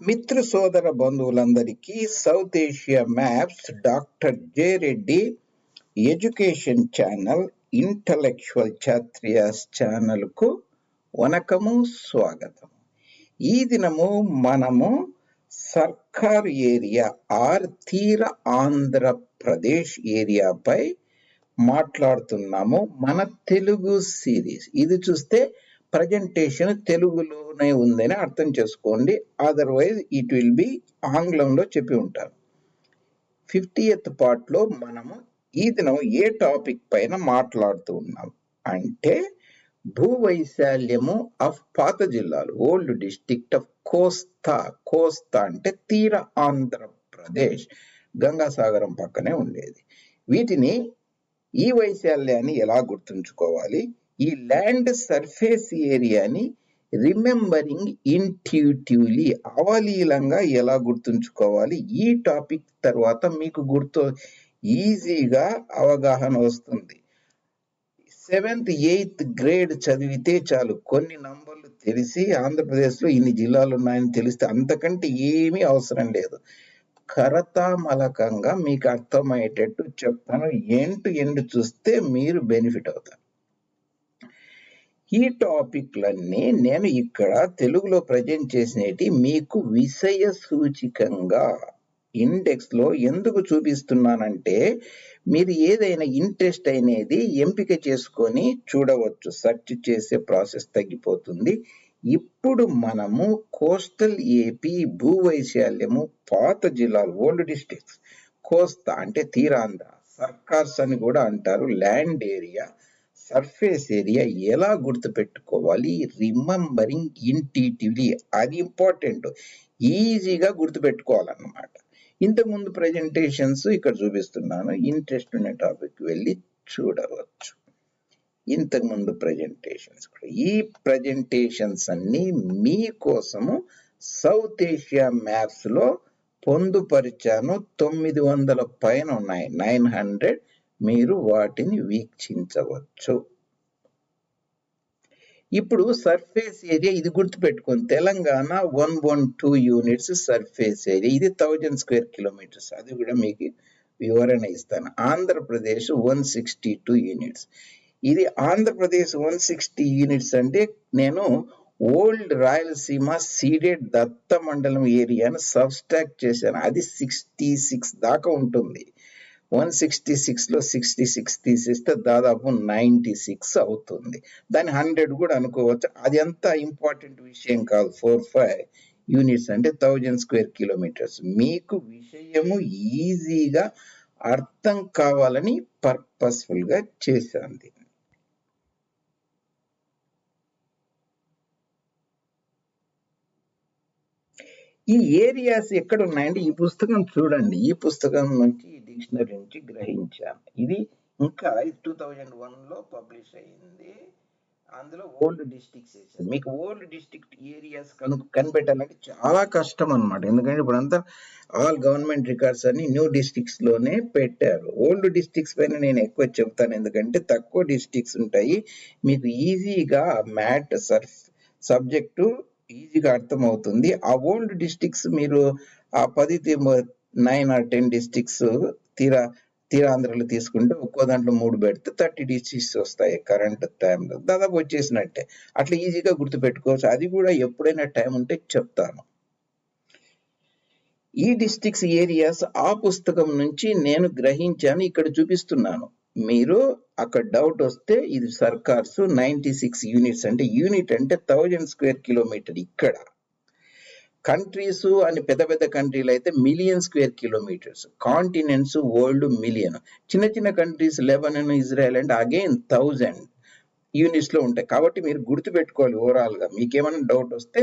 మిత్ర సోదర బంధువులందరికీ south Asia maps doctor J Reddy education channel intellectual ఛాత్రియాస్ ఛానల్కు వనకము స్వాగతం. ఈ దినము మనము సర్కార్ ఏరియా ఆర్ తీర ఆంధ్రప్రదేశ్ ఏరియాపై మాట్లాడుతున్నాము మన తెలుగు సిరీస్. ఇది చూస్తే ప్రజెంటేషన్ తెలుగులోనే ఉందని అర్థం చేసుకోండి. అదర్వైజ్ ఇట్ విల్ బి ఆంగ్లంలో చెప్పి ఉంటారు. ఫిఫ్టీయత్ పార్ట్లో మనము ఈ దినం ఏ టాపిక్ పైన మాట్లాడుతూ ఉన్నాం? అంటే భూవైశాల్యము ఆఫ్ పాత జిల్లాలు old district of Kosta. Kosta అంటే తీర ఆంధ్రప్రదేశ్ గంగాసాగరం పక్కనే ఉండేది. వీటిని ఈ వైశాల్యాన్ని ఎలా గుర్తుంచుకోవాలి? ఈ ల్యాండ్ సర్ఫేస్ ఏరియాని రిమెంబరింగ్ ఇంట్యూటివ్లీ అవలీలంగా ఎలా గుర్తుంచుకోవాలి? ఈ టాపిక్ తర్వాత మీకు గుర్తు ఈజీగా అవగాహన వస్తుంది. సెవెంత్ ఎయిత్ గ్రేడ్ చదివితే చాలు. కొన్ని నంబర్లు తెలిసి ఆంధ్రప్రదేశ్లో ఇన్ని జిల్లాలు ఉన్నాయని తెలిస్తే అంతకంటే ఏమీ అవసరం లేదు. కరతామలకంగా మీకు అర్థమయ్యేటట్టు చెప్తాను. ఎండ్ ఎండ్ చూస్తే మీరు బెనిఫిట్ అవుతారు. ఈ టాపిక్లన్నీ నేను ఇక్కడ తెలుగులో ప్రజెంట్ చేసినవి మీకు విషయ సూచికంగా ఇండెక్స్లో ఎందుకు చూపిస్తున్నానంటే మీరు ఏదైనా ఇంట్రెస్ట్ అనేది ఎంపిక చేసుకొని చూడవచ్చు. సెర్చ్ చేసే ప్రాసెస్ తగ్గిపోతుంది. ఇప్పుడు మనము కోస్టల్ ఏపీ భూవైశాల్యము పాత జిల్లాలు ఓల్డ్ డిస్ట్రిక్ట్స్ కోస్తా అంటే తీరాంధ్ర సర్కార్స్ అని కూడా అంటారు ల్యాండ్ ఏరియా సర్ఫేస్ ఏరియా ఎలా గుర్తుపెట్టుకోవాలి? రిమెంబరింగ్ ఇంటీటివ్లీ అది ఇంపార్టెంట్ ఈజీగా గుర్తుపెట్టుకోవాలన్నమాట. ఇంతకుముందు ప్రజెంటేషన్స్ ఇక్కడ చూపిస్తున్నాను. ఇంట్రెస్ట్ ఉన్న టాపిక్ వెళ్ళి చూడవచ్చు. ఇంతకుముందు ప్రజెంటేషన్స్ ఈ ప్రజెంటేషన్స్ అన్ని మీకోసము సౌత్ ఏషియా మ్యాప్స్లో పొందుపరిచాను. తొమ్మిది వందల పైన ఉన్నాయి. నైన్ హండ్రెడ్ మీరు వాటిని వీక్షించవచ్చు. ఇప్పుడు సర్ఫేస్ ఏరియా ఇది గుర్తుపెట్టుకోండి. Telangana one one two units surface area ఇది థౌజండ్ స్క్వేర్ కిలోమీటర్స్ అది కూడా మీకు వివరణ ఇస్తాను. Andhra Pradesh one sixty two units ఇది ఆంధ్రప్రదేశ్ వన్ సిక్స్టీ యూనిట్స్ అంటే నేను ఓల్డ్ రాయలసీమ సీడెడ్ దత్త మండలం ఏరియాను సబ్స్ట్రాక్ట్ చేశాను. అది సిక్స్టీ సిక్స్ దాకా ఉంటుంది. వన్ సిక్స్టీ సిక్స్లో సిక్స్టీ సిక్స్ తీసేస్తే దాదాపు నైంటీ సిక్స్ అవుతుంది. దాని హండ్రెడ్ కూడా అనుకోవచ్చు. అది ఎంత ఇంపార్టెంట్ విషయం కాదు. ఫోర్ ఫైవ్ యూనిట్స్ అంటే థౌజండ్ స్క్వేర్ కిలోమీటర్స్. మీకు విషయము ఈజీగా అర్థం కావాలని పర్పస్ఫుల్గా చేశాను ఈ ఏరియాస్ ఎక్కడ ఉన్నాయంటే ఈ పుస్తకం చూడండి. ఈ పుస్తకం నుంచి ఈ డిక్షనరీ నుంచి గ్రహించాను ఇది ఇంకా టూ థౌజండ్ వన్లో పబ్లిష్ అయింది అందులో ఓల్డ్ డిస్టిక్స్ వేసారు మీకు ఓల్డ్ డిస్ట్రిక్ట్ ఏరియాస్ కను కనిపెట్టాలంటే చాలా కష్టం అనమాట ఎందుకంటే ఇప్పుడు అంతా ఆల్ గవర్నమెంట్ రికార్డ్స్ అన్ని న్యూ డిస్ట్రిక్ట్స్లోనే పెట్టారు. ఓల్డ్ డిస్ట్రిక్ట్స్ పైన నేను ఎక్కువ చెప్తాను. ఎందుకంటే తక్కువ డిస్ట్రిక్ట్స్ ఉంటాయి. మీకు ఈజీగా మ్యాట్ సర్ఫ్ సబ్జెక్టు ఈజీగా అర్థమవుతుంది. ఆ ఓల్డ్ డిస్ట్రిక్ట్స్ మీరు ఆ పది నైన్ ఆర్ టెన్ డిస్ట్రిక్ట్స్ తీరా తీరాంధ్రలో తీసుకుంటే ఒక్కో దాంట్లో మూడు పెడితే థర్టీ డిస్టిక్స్ వస్తాయి కరెంట్ టైంలో. దాదాపు వచ్చేసినట్టే. అట్లా ఈజీగా గుర్తుపెట్టుకోవచ్చు. అది కూడా ఎప్పుడైనా టైం ఉంటే చెప్తాను. ఈ డిస్ట్రిక్ట్స్ ఏరియాస్ ఆ పుస్తకం నుంచి నేను గ్రహించాను ఇక్కడ చూపిస్తున్నాను. మీరు అక్కడ డౌట్ వస్తే ఇది సర్కార్స్ నైంటీ సిక్స్ యూనిట్స్ అంటే యూనిట్ అంటే థౌజండ్ స్క్వేర్ కిలోమీటర్ ఇక్కడ. కంట్రీస్ అని పెద్ద పెద్ద కంట్రీలు అయితే million square kilometers continents world million చిన్న చిన్న కంట్రీస్ లెబనన్ ఇజ్రాయెల్ అంటే అగైన్ థౌజండ్ యూనిట్స్లో ఉంటాయి. కాబట్టి మీరు గుర్తుపెట్టుకోవాలి ఓవరాల్గా మీకేమైనా డౌట్ వస్తే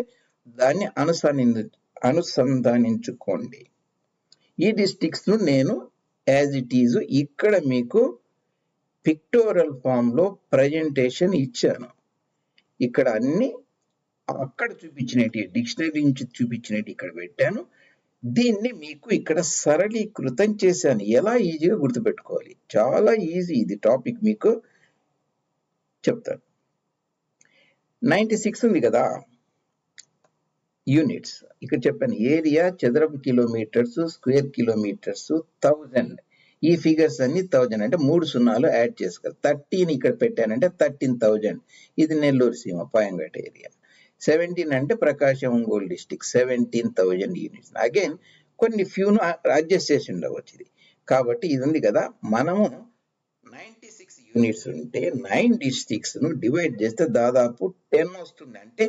దాన్ని అనుసంధి అనుసంధానించుకోండి. ఈ డిస్ట్రిక్ట్స్ను నేను యాజ్ ఇట్ ఈజ్ ఇక్కడ మీకు పిక్టోరల్ ఫామ్లో ప్రజెంటేషన్ ఇచ్చాను. ఇక్కడ అన్ని అక్కడ చూపించినట్టు డిక్షనరీ నుంచి చూపించినట్టు ఇక్కడ పెట్టాను. దీన్ని మీకు ఇక్కడ సరళీకృతం చేశాను. ఎలా ఈజీగా గుర్తుపెట్టుకోవాలి? చాలా ఈజీ ఇది టాపిక్ మీకు చెప్తాను. నైంటీ సిక్స్ ఉంది కదా? యూనిట్స్ ఇక్కడ చెప్పాను ఏరియా చదరపు కిలోమీటర్స్ స్క్వేర్ కిలోమీటర్స్ థౌజండ్ ఈ ఫిగర్స్ అన్ని థౌజండ్ అంటే మూడు సున్నాలు యాడ్ చేసుకోవాలి. థర్టీన్ ఇక్కడ పెట్టానంటే థర్టీన్ థౌజండ్ ఇది నెల్లూరు సీమ పాయంగట్ ఏరియా సెవెంటీన్ అంటే Prakasam Ongole district seventeen thousand units again కొన్ని ఫ్యూను అడ్జస్ట్ చేసి ఉండవచ్చు ఇది. కాబట్టి ఇది ఉంది కదా మనము నైంటీ సిక్స్ యూనిట్స్ ఉంటే నైన్ డిస్టిక్స్ను డివైడ్ చేస్తే దాదాపు టెన్ వస్తుంది. అంటే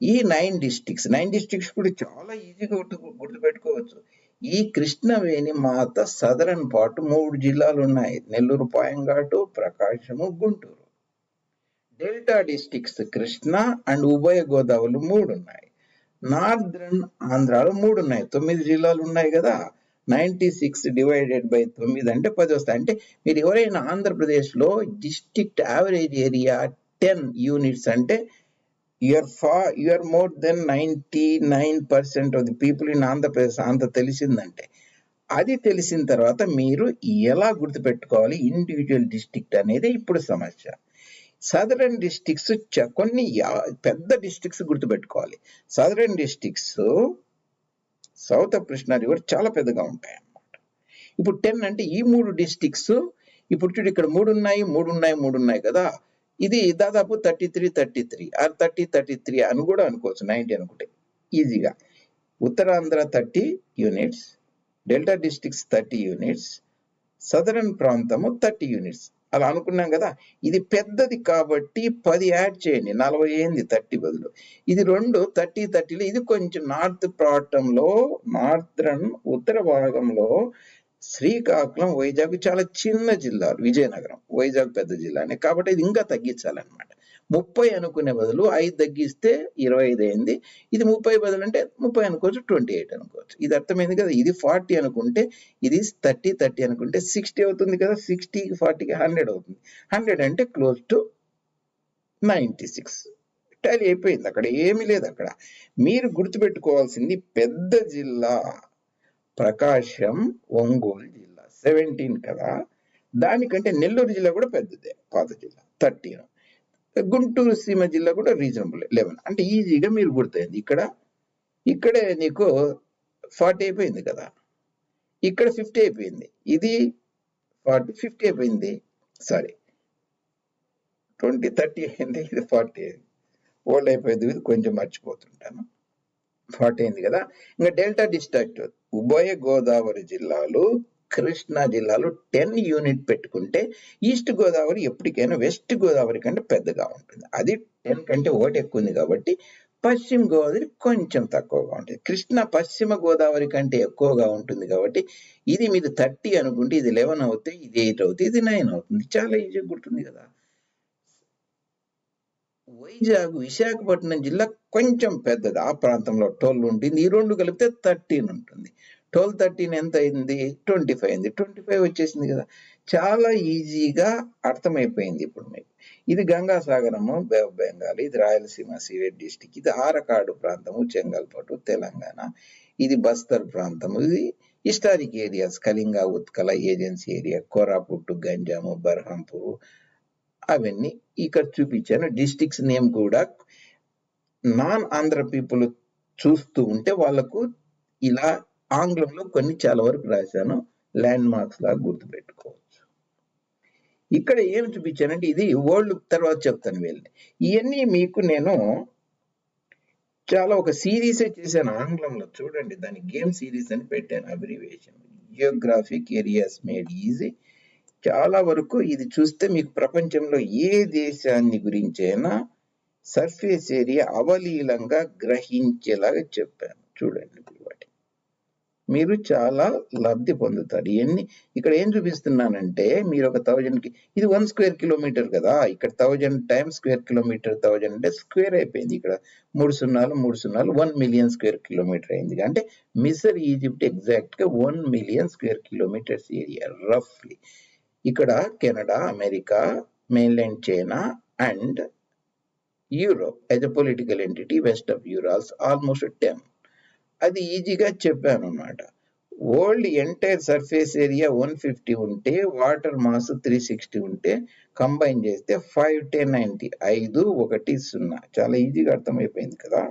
ఈ నైన్ డిస్టిక్స్ నైన్ డిస్టిక్స్ కూడా చాలా ఈజీగా గుర్తు గుర్తుపెట్టుకోవచ్చు. ఈ కృష్ణవేణి మాత సదరన్ పాటు మూడు జిల్లాలు ఉన్నాయి Nellore Payanghat Prakasam Guntur. Delta districts Krishna and ఉభయ గోదావరి మూడు ఉన్నాయి నార్దర్న్ ఆంధ్రాలో మూడు ఉన్నాయి తొమ్మిది జిల్లాలు ఉన్నాయి కదా. నైంటీ సిక్స్ డివైడెడ్ బై తొమ్మిది అంటే పది వస్తాయి. అంటే మీరు ఎవరైనా ఆంధ్రప్రదేశ్లో district average area ten units అంటే you're far you're more than ninety nine percent of the people in Andhra Pradesh అంత తెలిసిందంటే. అది తెలిసిన తర్వాత మీరు ఎలా గుర్తుపెట్టుకోవాలి ఇండివిజువల్ డిస్ట్రిక్ట్ అనేది ఇప్పుడు సమస్య. సదరన్ డిస్టిక్స్ కొన్ని పెద్ద డిస్టిక్స్ గుర్తుపెట్టుకోవాలి. Southern districts south of Krishna river చాలా పెద్దగా ఉంటాయి అన్నమాట ఇప్పుడు టెన్ అంటే ఈ మూడు డిస్టిక్స్ ఇప్పుడు చూడు ఇక్కడ మూడు ఉన్నాయి మూడు ఉన్నాయి మూడు ఉన్నాయి కదా. ఇది దాదాపు thirty three thirty three or thirty thirty three అని కూడా అనుకోవచ్చు. నైంటీ అనుకుంటే. ఈజీగా Uttarandhra thirty units delta districts thirty units southern ప్రాంతము థర్టీ యూనిట్స్ అలా అనుకున్నాం కదా. ఇది పెద్దది కాబట్టి పది యాడ్ చేయండి. నలభై ఎనిమిది థర్టీ బదులు. ఇది రెండు థర్టీ థర్టీలో ఇది కొంచెం నార్త్ ప్రాంతంలో నార్థరన్ ఉత్తర భాగంలో శ్రీకాకుళం వైజాగ్ చాలా చిన్న జిల్లాలు విజయనగరం వైజాగ్ పెద్ద జిల్లానే. కాబట్టి ఇది ఇంకా తగ్గించాలన్నమాట. ముప్పై అనుకునే బదులు ఐదు తగ్గిస్తే ఇరవై ఐదు అయింది. ఇది ముప్పై బదులు అంటే ముప్పై అనుకోవచ్చు ట్వంటీ ఎయిట్ అనుకోవచ్చు. ఇది అర్థమైంది కదా? ఇది ఫార్టీ అనుకుంటే ఇది థర్టీ థర్టీ అనుకుంటే సిక్స్టీ అవుతుంది కదా? సిక్స్టీకి ఫార్టీకి హండ్రెడ్ అవుతుంది. హండ్రెడ్ అంటే close to ninety six. Tally అయిపోయింది అక్కడ. ఏమీ లేదు అక్కడ. మీరు గుర్తుపెట్టుకోవాల్సింది పెద్ద జిల్లా. ప్రకాశం ఒంగోలు జిల్లా సెవెంటీన్ కదా. దానికంటే నెల్లూరు జిల్లా కూడా పెద్దదే పాత జిల్లా థర్టీన్ గుంటూరు సీమ జిల్లా కూడా రీజనబుల్ లెవెన్ అంటే ఈజీగా మీరు గుర్తయింది. ఇక్కడ ఇక్కడే నీకు ఫార్టీ అయిపోయింది కదా. ఇక్కడ ఫిఫ్టీ అయిపోయింది. ఇది ఫార్టీ ఫిఫ్టీ అయిపోయింది. సారీ ట్వంటీ థర్టీ అయింది ఇది ఫార్టీ అయింది. ఓల్డ్ అయిపోయింది ఇది కొంచెం మర్చిపోతుంటాను. ఫార్టీ అయింది కదా. ఇంకా డెల్టా డిస్ట్రాక్ట్ ఉభయ గోదావరి జిల్లాలు కృష్ణా జిల్లాలో టెన్ యూనిట్ పెట్టుకుంటే ఈస్ట్ గోదావరి ఎప్పటికైనా వెస్ట్ గోదావరి కంటే పెద్దగా ఉంటుంది. అది టెన్ కంటే ఒకటి ఎక్కువ ఉంది కాబట్టి పశ్చిమ గోదావరి కొంచెం తక్కువగా ఉంటుంది. కృష్ణ పశ్చిమ గోదావరి కంటే ఎక్కువగా ఉంటుంది కాబట్టి ఇది మీరు థర్టీ అనుకుంటే ఇది లెవెన్ అవుతే ఇది ఎయిట్ అవుతుంది ఇది నైన్ అవుతుంది. చాలా ఈజీగా గుర్తుంది కదా. వైజాగ్ విశాఖపట్నం జిల్లా కొంచెం పెద్దది. ఆ ప్రాంతంలో ట్వెల్వ్ ఉంటుంది ఈ రెండు కలిపితే థర్టీన్ ఉంటుంది. ట్వెల్వ్ థర్టీన్ ఎంత అయింది? ట్వంటీ ఫైవ్ అయింది. ట్వంటీ ఫైవ్ వచ్చేసింది కదా. చాలా ఈజీగా అర్థమైపోయింది ఇప్పుడు మీకు. ఇది గంగాసాగరము బే ఆఫ్ బెంగాల్ ఇది రాయలసీమ సిరెడ్ డిస్టిక్ ఇది ఆరకాడు ప్రాంతము చెంగల్పట్టు తెలంగాణ. ఇది బస్తర్ ప్రాంతము. ఇది historic areas Kalinga Utkala agency area Koraput Ganjam Berhampur అవన్నీ ఇక్కడ చూపించాను. డిస్టిక్స్ నేమ్ కూడా నాన్ ఆంధ్ర పీపుల్ చూస్తూ ఉంటే వాళ్ళకు ఇలా ఆంగ్లంలో కొన్ని చాలా వరకు రాశాను. ల్యాండ్ మార్క్స్ లాగా గుర్తుపెట్టుకోవచ్చు. ఇక్కడ ఏం చూపించానంటే ఇది వరల్డ్ తర్వాత చెప్తాను వీళ్ళని. ఇవన్నీ మీకు నేను చాలా ఒక సిరీసే చేశాను ఆంగ్లంలో. చూడండి దాని గేమ్ సిరీస్ అని పెట్టాను. Abbreviation geographic areas made easy చాలా వరకు ఇది చూస్తే మీకు ప్రపంచంలో ఏ దేశాన్ని గురించైనా సర్ఫేస్ ఏరియా అవలీలంగా గ్రహించేలాగా చెప్పాను. చూడండి వాటి మీరు చాలా లబ్ధి పొందుతారు. ఇవన్నీ ఇక్కడ ఏం చూపిస్తున్నానంటే మీరు ఒక థౌజండ్కి ఇది వన్ స్క్వేర్ కిలోమీటర్ కదా. ఇక్కడ thousand times square kilometer thousand అంటే స్క్వేర్ అయిపోయింది. ఇక్కడ మూడు సున్నాలు మూడు సున్నాలు వన్ మిలియన్ స్క్వేర్ కిలోమీటర్ అయింది. అంటే మిసర్ ఈజిప్ట్ ఎగ్జాక్ట్గా one million square kilometers area రఫ్లీ ఇక్కడ Canada America mainland China and Europe as a political entity west of Urals almost ten అది ఈజీగా చెప్పాను అనమాట world entire surface area one fifty ఉంటే water mass three sixty ఉంటే combine చేస్తే five ten ninety ఐదు ఒకటి సున్నా. చాలా ఈజీగా అర్థమైపోయింది కదా?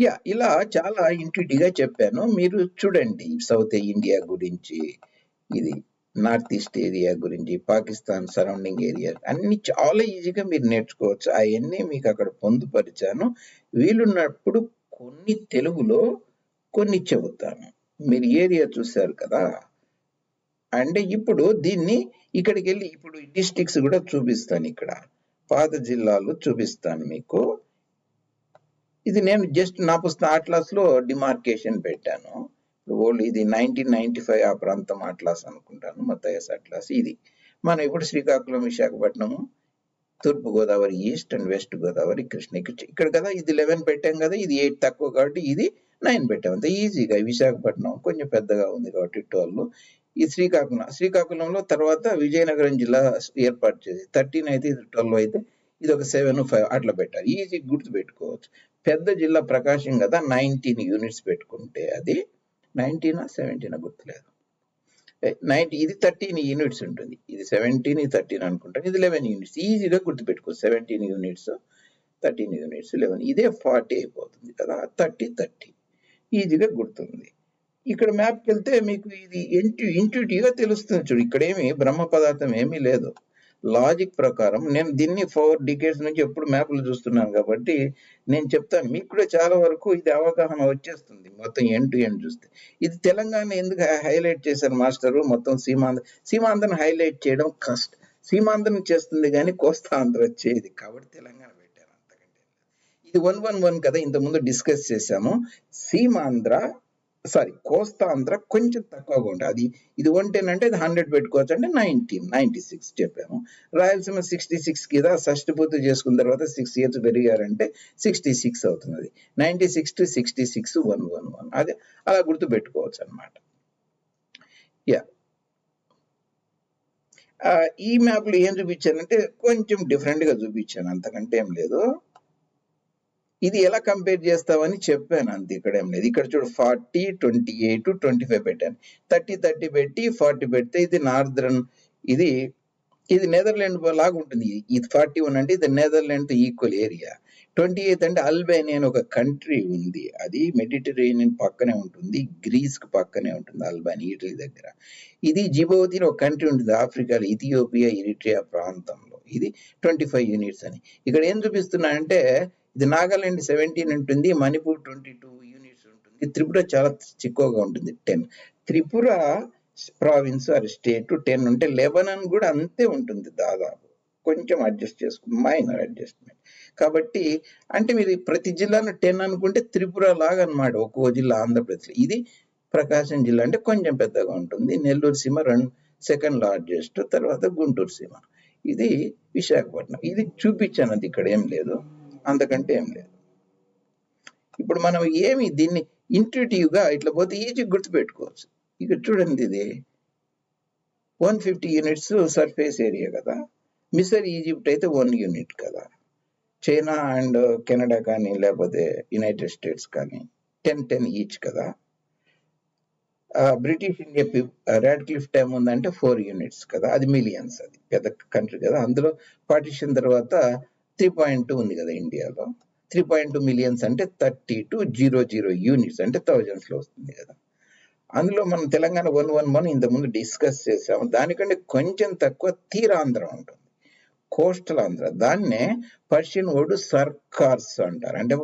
యా ఇలా చాలా ఇంటిగా చెప్పాను. మీరు చూడండి సౌత్ ఇండియా గురించి ఇది నార్త్ ఈస్ట్ ఏరియా గురించి పాకిస్తాన్ సరౌండింగ్ ఏరియా అన్ని చాలా ఈజీగా మీరు నేర్చుకోవచ్చు. అవన్నీ మీకు అక్కడ పొందుపరిచాను. వీలున్నప్పుడు కొన్ని తెలుగులో కొన్ని చెబుతాను. మీరు ఏరియా చూశారు కదా? అంటే ఇప్పుడు దీన్ని ఇక్కడికి వెళ్ళి ఇప్పుడు డిస్టిక్స్ కూడా చూపిస్తాను ఇక్కడ. పాత జిల్లాలు చూపిస్తాను మీకు. ఇది నేను జస్ట్ నా పుస్తకం అట్లాస్లో డిమార్కేషన్ పెట్టాను. ఓల్డ్ ఇది నైన్టీన్ నైన్టీ ఫైవ్ ఆ ప్రాంతం అట్లాస్ అనుకుంటాను మతయస్ అట్లాస్ ఇది. మనం ఇప్పుడు శ్రీకాకుళం విశాఖపట్నము తూర్పు Godavari east and west Godavari Krishna ఇక్కడ ఇక్కడ కదా ఇది లెవెన్ పెట్టాం కదా ఇది ఎయిట్ తక్కువ కాబట్టి ఇది నైన్ పెట్టాం. అంత ఈజీగా విశాఖపట్నం కొంచెం పెద్దగా ఉంది కాబట్టి ట్వెల్వ్ ఈ శ్రీకాకుళం శ్రీకాకుళంలో తర్వాత విజయనగరం జిల్లా ఏర్పాటు చేసి థర్టీన్ అయితే ఇది ట్వెల్వ్ అయితే ఇది ఒక సెవెన్ ఫైవ్ అట్లా పెట్టాలి. ఈజీ గుర్తు పెట్టుకోవచ్చు పెద్ద జిల్లా ప్రకాశం కదా నైన్టీన్ యూనిట్స్ పెట్టుకుంటే అది నైన్టీనా సెవెంటీనా గుర్తులేదు. నైన్టీ ఇది థర్టీన్ యూనిట్స్ ఉంటుంది. ఇది సెవెంటీన్ ఇది థర్టీన్ అనుకుంటాను. ఇది లెవెన్ యూనిట్స్. ఈజీగా గుర్తుపెట్టుకో. Seventeen units thirteen units eleven. ఇదే ఫార్టీ అయిపోతుంది కదా థర్టీ థర్టీ. ఈజీగా గుర్తుంది. ఇక్కడ మ్యాప్కి వెళ్తే మీకు ఇది ఇంటి ఇంట్యూటివ్గా తెలుస్తుంది. చూడు ఇక్కడేమి బ్రహ్మ పదార్థం ఏమీ లేదు. లాజిక్ ప్రకారం నేను దీన్ని ఫోర్ డికేట్స్ నుంచి ఎప్పుడు మ్యాప్లు చూస్తున్నాను కాబట్టి నేను చెప్తాను. మీకు కూడా చాలా వరకు ఇది అవగాహన వచ్చేస్తుంది. మొత్తం ఎండ్ టు ఎండ్ చూస్తే. ఇది తెలంగాణ ఎందుకు హైలైట్ చేశారు మాస్టరు మొత్తం సీమాంధ్ర సీమాంధ్రను హైలైట్ చేయడం కష్టం. సీమాంధ్రం చేస్తుంది కానీ కోస్తా ఆంధ్ర వచ్చేది. కాబట్టి తెలంగాణ పెట్టారు అంతకంటే. ఇది వన్ వన్ వన్ కదా ఇంతకుముందు డిస్కస్ చేశాము. సీమాంధ్ర సారీ కోస్తా ఆంధ్ర కొంచెం తక్కువగా ఉంటుంది. అది ఇది వన్ అంటే ఇది హండ్రెడ్ పెట్టుకోవచ్చు అంటే నైన్టీన్ నైన్టీ సిక్స్ చెప్పాము. రాయలసీమ సిక్స్టీ సిక్స్ కింద షష్టి పూర్తి చేసుకున్న తర్వాత సిక్స్ ఇయర్స్ పెరిగారంటే సిక్స్టీ సిక్స్ అవుతుంది ninety six to sixty six one one one అదే అలా గుర్తు పెట్టుకోవచ్చు అనమాట యా ఈ మ్యాప్లో ఏం చూపించానంటే కొంచెం డిఫరెంట్గా చూపించాను అంతకంటే ఏం లేదు. ఇది ఎలా కంపేర్ చేస్తావని చెప్పాను అంతే ఇక్కడ ఏం లేదు. ఇక్కడ చూడు forty twenty eight twenty five పెట్టాను. థర్టీ థర్టీ పెట్టి ఫార్టీ పెడితే ఇది నార్దర్న్ ఇది ఇది నెదర్లాండ్ లాగా ఉంటుంది. ఇది ఫార్టీ వన్ అంటే ఇది Netherland equal area twenty eighth అంటే అల్బేనియా అని ఒక కంట్రీ ఉంది. అది మెడిటరేనియన్ పక్కనే ఉంటుంది. గ్రీస్కు పక్కనే ఉంటుంది అల్బేనియా ఇటలీ దగ్గర. ఇది జిబోతిని ఒక కంట్రీ ఉంటుంది ఆఫ్రికాలో ఇథియోపియా ఇరిట్రియా ప్రాంతంలో. ఇది ట్వంటీ ఫైవ్ యూనిట్స్ అని. ఇక్కడ ఏం చూపిస్తున్నా అంటే ఇది నాగాలాండ్ సెవెంటీన్ ఉంటుంది మణిపూర్ ట్వంటీ టూ యూనిట్స్ ఉంటుంది. త్రిపుర చాలా చిక్కువగా ఉంటుంది ten Tripura province or state ten ఉంటే లెబనన్ కూడా అంతే ఉంటుంది దాదాపు. కొంచెం అడ్జస్ట్ చేసుకుని మైనర్ అడ్జస్ట్మెంట్ కాబట్టి అంటే మీరు ప్రతి జిల్లాను టెన్ అనుకుంటే త్రిపుర లాగా అన్నమాట ఒక్కో జిల్లా ఆంధ్రప్రదేశ్ ఇది ప్రకాశం జిల్లా అంటే కొంచెం పెద్దగా ఉంటుంది. నెల్లూరు సీమ రెండు సెకండ్ లార్జెస్ట్ తర్వాత గుంటూరు సీమ. ఇది విశాఖపట్నం. ఇది చూపించాను అది ఇక్కడ ఏం లేదు. అంతకంటే ఏం లేదు. ఇప్పుడు మనం ఏమి దీన్ని ఇంట్యూటివ్గా ఇట్లా పోతే ఈజీ గుర్తుపెట్టుకోవచ్చు. ఇక చూడండి ఇది. One fifty units surface area కదా. మిసర్ ఈజిప్ట్ అయితే వన్ యూనిట్ కదా. చైనా అండ్ కెనడా కానీ లేకపోతే యునైటెడ్ స్టేట్స్ కానీ టెన్ టెన్ ఈచ్ కదా. British India Radcliffe time ఉందంటే ఫోర్ యూనిట్స్ కదా. అది మిలియన్స్ అది. పెద్ద కంట్రీ కదా. అందులో పార్టిషన్ తర్వాత త్రీ పాయింట్ టూ ఉంది కదా ఇండియాలో త్రీ పాయింట్ టూ మిలియన్స్ అంటే thirty two zero zero units అంటే థౌజండ్స్లో వస్తుంది కదా. అందులో మనం తెలంగాణ వన్ వన్ వన్ ఇంతకుముందు డిస్కస్ చేసాము దానికంటే కొంచెం తక్కువ తీరాంధ్ర ఉంటుంది. కోస్టల్ ఆంధ్ర. దాన్నే పర్షియన్ వర్డ్ సర్కార్స్ అంటారు. అంటే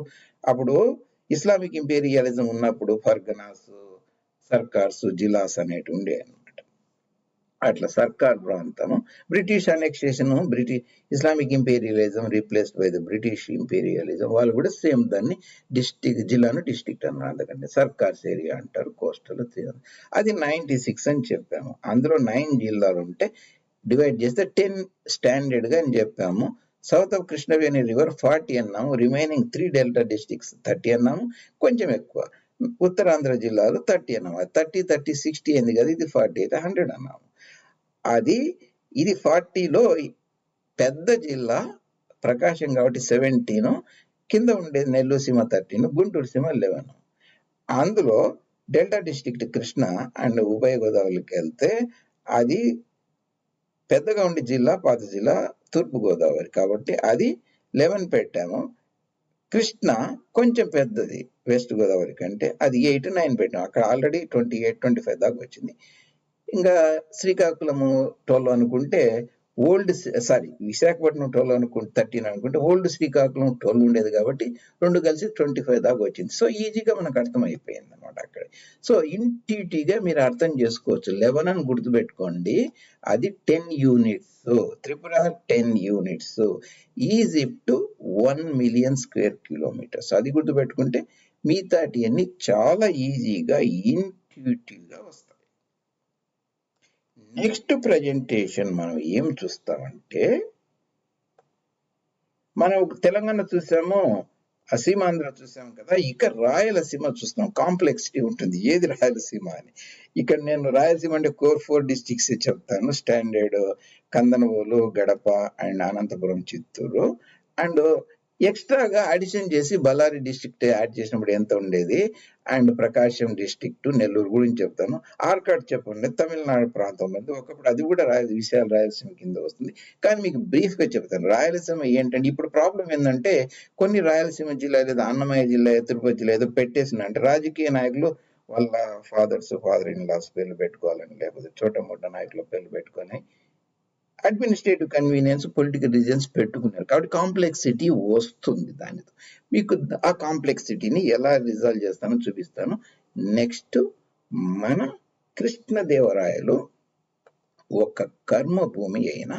అప్పుడు ఇస్లామిక్ ఇంపీరియలిజం ఉన్నప్పుడు ఫర్గనాస్ సర్కార్స్ జిలాస్ అనేటి ఉండే అట్లా సర్కార్ ప్రాంతము. British annexation British Islamic imperialism replaced by the British imperialism వాళ్ళు కూడా సేమ్ దాన్ని డిస్టిక్ జిల్లాను డిస్ట్రిక్ట్ అన్నారు. అందుకంటే సర్కార్స్ ఏరియా అంటారు కోస్టల్ అది నైన్టీ సిక్స్ అని చెప్పాము. అందులో నైన్ జిల్లాలు ఉంటే డివైడ్ చేస్తే టెన్ స్టాండర్డ్గా అని చెప్పాము. South of Krishnaveni river forty అన్నాము. Remaining three delta districts thirty అన్నాము. కొంచెం ఎక్కువ. ఉత్తరాంధ్ర జిల్లాలో థర్టీ అన్నాము. థర్టీ థర్టీ సిక్స్టీ అయింది కదా ఇది ఫార్టీ అయితే హండ్రెడ్ అన్నాము. అది ఇది ఫార్టీలో పెద్ద జిల్లా ప్రకాశం కాబట్టి సెవెంటీను కింద ఉండేది నెల్లూరు సీమ థర్టీన్ గుంటూరు సీమ లెవెన్. అందులో డెల్టా డిస్ట్రిక్ట్ కృష్ణ అండ్ ఉభయ గోదావరికి వెళ్తే అది పెద్దగా ఉండే జిల్లా పాత జిల్లా తూర్పు గోదావరి కాబట్టి అది లెవెన్ పెట్టాము. కృష్ణ కొంచెం పెద్దది వెస్ట్ గోదావరి కంటే అది ఎయిట్ నైన్ పెట్టాం అక్కడ already twenty eight twenty five దాకా వచ్చింది. ఇంకా శ్రీకాకుళము టోల్ అనుకుంటే ఓల్డ్ సారీ విశాఖపట్నం టోల్ అనుకుంటే థర్టీన్ అనుకుంటే ఓల్డ్ శ్రీకాకుళం టోల్ ఉండేది కాబట్టి రెండు కలిసి ట్వంటీ ఫైవ్ దాకా వచ్చింది. సో ఈజీగా మనకు అర్థమైపోయింది అనమాట అక్కడ. సో ఇంటీటీగా మీరు అర్థం చేసుకోవచ్చు. లెవెన్ అని గుర్తుపెట్టుకోండి. అది ten units. Tripura ten units. Egypt one million square kilometers. అది గుర్తుపెట్టుకుంటే మిగతాటి అన్ని చాలా ఈజీగా ఇంట్యూటివ్గా వస్తాయి. నెక్స్ట్ ప్రజెంటేషన్ మనం ఏం చూస్తామంటే మనం తెలంగాణ చూసాము అసీమాంధ్ర చూసాం కదా ఇక రాయలసీమ చూస్తాం కాంప్లెక్సిటీ ఉంటుంది. ఏది రాయలసీమ అని? ఇక్కడ నేను రాయలసీమ అంటే కోర్ ఫోర్ డిస్టిక్స్ చెప్తాను. Standard Kandanavolu Gadapa and Anantapuram Chittoor. And ఎక్స్ట్రాగా అడిషన్ చేసి బళ్ళారి డిస్ట్రిక్ట్ యాడ్ చేసినప్పుడు ఎంత ఉండేది? అండ్ ప్రకాశం డిస్ట్రిక్ట్ నెల్లూరు గురించి చెప్తాను. ఆర్కాడ్ చెప్పండి తమిళనాడు ప్రాంతం ఉంది. ఒకప్పుడు అది కూడా రాయల విషయాలు రాయలసీమ కింద వస్తుంది. కానీ మీకు బ్రీఫ్గా చెప్తాను. రాయలసీమ ఏంటంటే ఇప్పుడు ప్రాబ్లం ఏంటంటే కొన్ని రాయలసీమ జిల్లా లేదా అన్నమయ్య జిల్లా తిరుపతి జిల్లా ఏదో పెట్టేసిన అంటే రాజకీయ నాయకులు వాళ్ళ ఫాదర్స్ ఫాదర్ ఇన్ లాస్ పేర్లు పెట్టుకోవాలని లేకపోతే చోట ముడ్డ నాయకుల పేర్లు పెట్టుకొని అడ్మినిస్ట్రేటివ్ కన్వీనియన్స్ పొలిటికల్ రీజన్స్ పెట్టుకున్నారు. కాబట్టి కాంప్లెక్సిటీ వస్తుంది దానితో. మీకు ఆ కాంప్లెక్సిటీని ఎలా రిజాల్వ్ చేస్తానో చూపిస్తాను. నెక్స్ట్ మన కృష్ణదేవరాయలు ఒక కర్మభూమి అయిన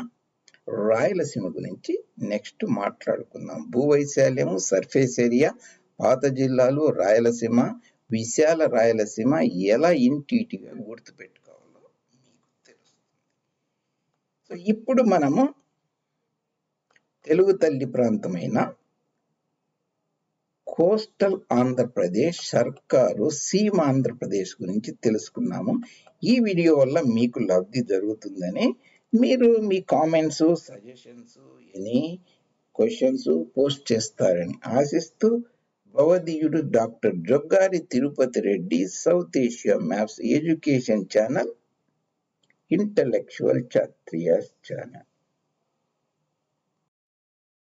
రాయలసీమ గురించి నెక్స్ట్ మాట్లాడుకుందాం. భూవైశాల్యము సర్ఫేస్ ఏరియా పాత జిల్లాలు రాయలసీమ విశాల రాయలసీమ ఎలా ఇంటిటిగా గుర్తుపెట్టు మీకు తెలుస్తుంది సో ఇప్పుడు మనము తెలుగు తల్లి ప్రాంతమైన కోస్టల్ ఆంధ్రప్రదేశ్ సర్కారు సీమ ఆంధ్రప్రదేశ్ గురించి తెలుసుకున్నాము. ఈ వీడియో వల్ల మీకు లబ్ధి జరుగుతుందని మీరు మీ comments suggestions any questions post చేస్తారని ఆశిస్తూ భవదీయుడు doctor Joggari Tirupati Reddy south Asia maps education channel intellectual Kshatriyas channel